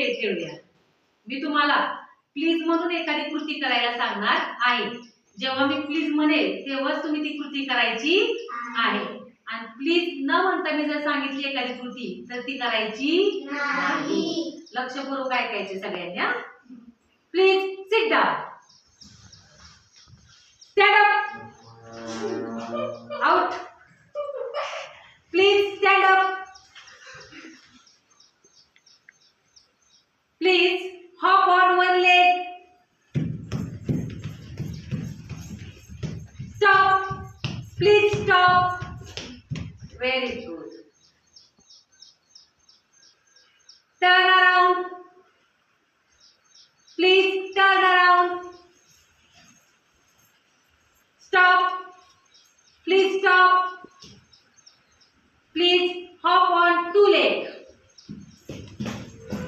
खेळ खेळूया मी तुम्हाला प्लीज म्हणून एखादी कृती करायला सांगणार आहे. जेव्हा मी प्लीज म्हणेल तेव्हाच तुम्ही ती कृती करायची आहे. आणि प्लीज न म्हणता मी जर सांगितली एखादी कृती तर ती करायची नाही. लक्षपूर्वक ऐकायची सगळ्यांनी. Please sit down stand up Please hop on one leg. Stop. Please stop. Very good. Turn around. Please turn around. Stop. Please stop.